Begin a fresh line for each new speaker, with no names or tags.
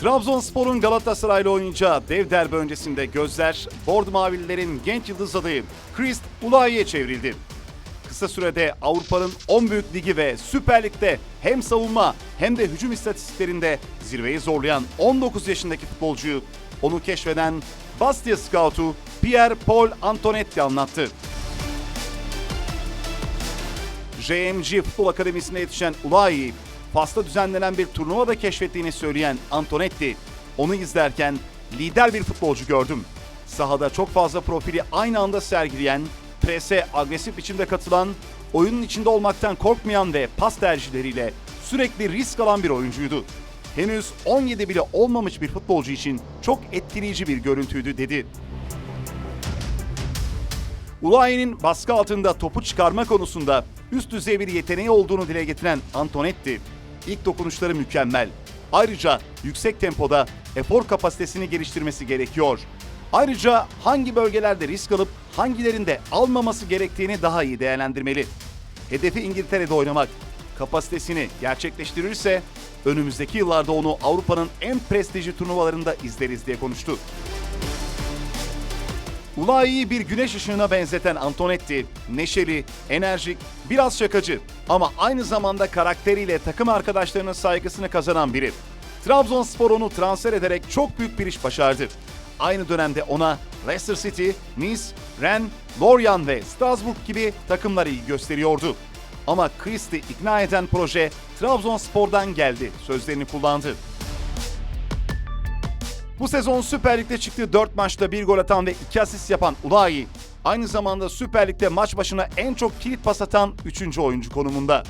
Trabzonspor'un Galatasaray'la oynayacağı dev derbi öncesinde gözler Bordo Mavililerin genç yıldız adayı Christ Ulayi'ye çevrildi. Kısa sürede Avrupa'nın 10 büyük ligi ve Süper Lig'de hem savunma hem de hücum istatistiklerinde zirveyi zorlayan 19 yaşındaki futbolcuyu onu keşfeden Bastia Scout'u Pierre Paul Antonetti anlattı. JMG Futbol Akademisi'nde yetişen Ulayi, Fas'ta düzenlenen bir turnuvada keşfettiğini söyleyen Antonetti, onu izlerken lider bir futbolcu gördüm. Sahada çok fazla profili aynı anda sergileyen, prese agresif biçimde katılan, oyunun içinde olmaktan korkmayan ve pas tercihleriyle sürekli risk alan bir oyuncuydu. Henüz 17 bile olmamış bir futbolcu için çok etkileyici bir görüntüydü dedi. Ulayi'nin baskı altında topu çıkarma konusunda üst düzey bir yeteneği olduğunu dile getiren Antonetti, ilk dokunuşları mükemmel. Ayrıca yüksek tempoda efor kapasitesini geliştirmesi gerekiyor. Ayrıca hangi bölgelerde risk alıp hangilerinde almaması gerektiğini daha iyi değerlendirmeli. Hedefi İngiltere'de oynamak. Kapasitesini gerçekleştirirse önümüzdeki yıllarda onu Avrupa'nın en prestijli turnuvalarında izleriz diye konuştu. Ulayi'yi bir güneş ışığına benzeten Antonetti, neşeli, enerjik, biraz şakacı ama aynı zamanda karakteriyle takım arkadaşlarının saygısını kazanan biri. Trabzonspor onu transfer ederek çok büyük bir iş başardı. Aynı dönemde ona Leicester City, Nice, Rennes, Lorient ve Strasbourg gibi takımlar ilgi gösteriyordu. Ama Christie ikna eden proje Trabzonspor'dan geldi sözlerini kullandı. Bu sezon Süper Lig'de çıktığı 4 maçta 1 gol atan ve 2 asist yapan Ulayi, aynı zamanda Süper Lig'de maç başına en çok kilit pas atan 3. oyuncu konumunda.